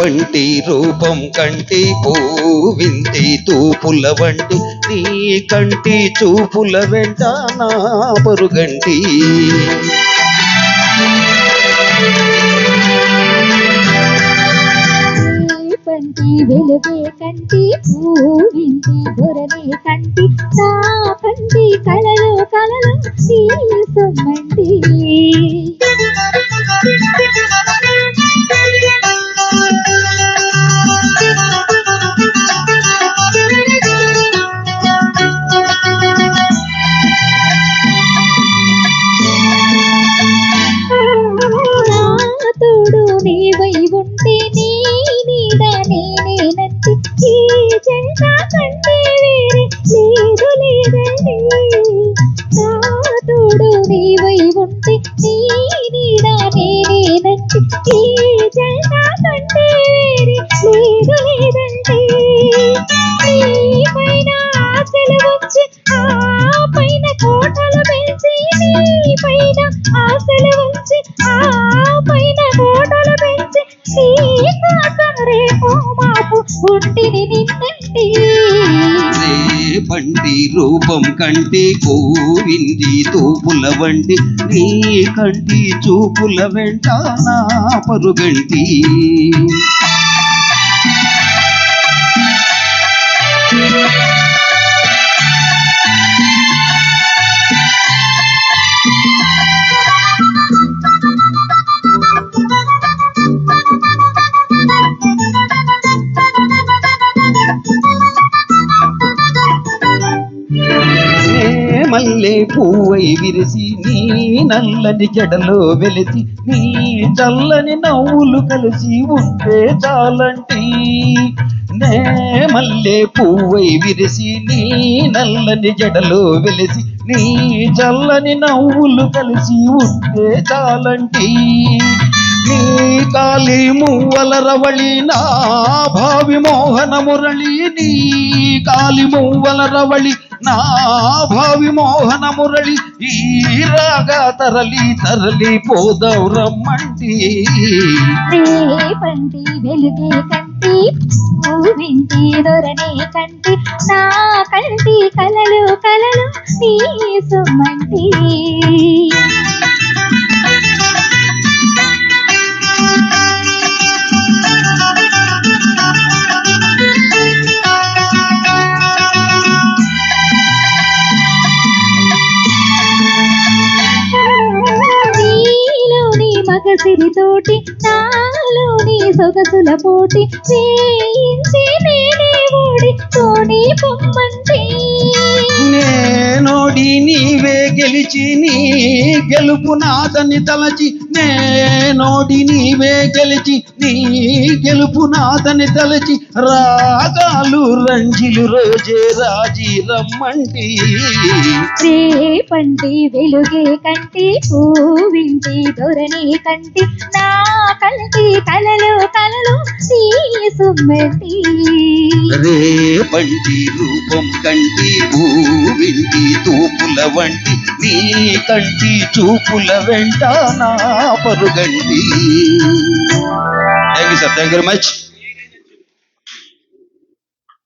బంటి రూపం కంటి పూవింటి తూపుల వంటి. నీ కంటి చూపుల వెంట నా పరుగంటి. పంటి వెలుగే కంటి పూవింటి దొరనే కంటి. నా కంటి కలలు కలలు సొమ్మంటి ఈ జంట కంటే వేరే లేదు నీ పైన ఆశలు వచ్చి ఆ పైన కోటలు పెంచి నీ పైన ఆశలు వచ్చి ఆ పైన కోటలు పెంచి నీ కోసం రేపు పుట్టిని నిన్నంటే. రే బంటి రూపం కంటి పూవింటి తూపుల వంటి. నీ కంటి చూపుల వెంట నా పరుగంటి. ఏ మల్లె పువ్వై విరిసి నీ నల్లని జడలో వెలిసి నీ చల్లని నవ్వులు కలిసి ఉంటే చాలంటి. నే మల్లె పువ్వై విరిసి నీ నల్లని జడలో వెలిసి నీ చల్లని నవ్వులు కలిసి ఉంటే చాలంటి. కాళీ మువ్వల రవళి నా భావి మోహన మురళి నీ కాళీ మువ్వల రవళి నా భావి మోహన మురళి ఈ రాగా తరలి తరలి పోదౌ రమ్మంటి రేపంటి వెలుగే కంటి పూవింటి దొరనే కంటి నా కంటి కలలు కలలు నీ సుమంటి. నీలోని మగసిరితోటి నాలోని సొగసుల పోటి వేయించి నేనే ఓడి తోడి పొమ్మంటే. నేనోడి నీ గెలిచి నీ గెలుపు నాదని తలచి నేనోడి నీవే గెలిచి నీ గెలుపు నాదని తలచి రాగాలు రంజిలు రోజే రాజీ రమ్మంటి. రేపంటి వెలుగే కంటి పూవింటి దొరని కంటి నా కంటి కలలు కలలు సుమ్మంటి రే పంటి రూపం కంటి భూవింటి తూపుల వంటి నీ కంటి చూపుల వెంట నా పరుగండి thank you sir thank you very much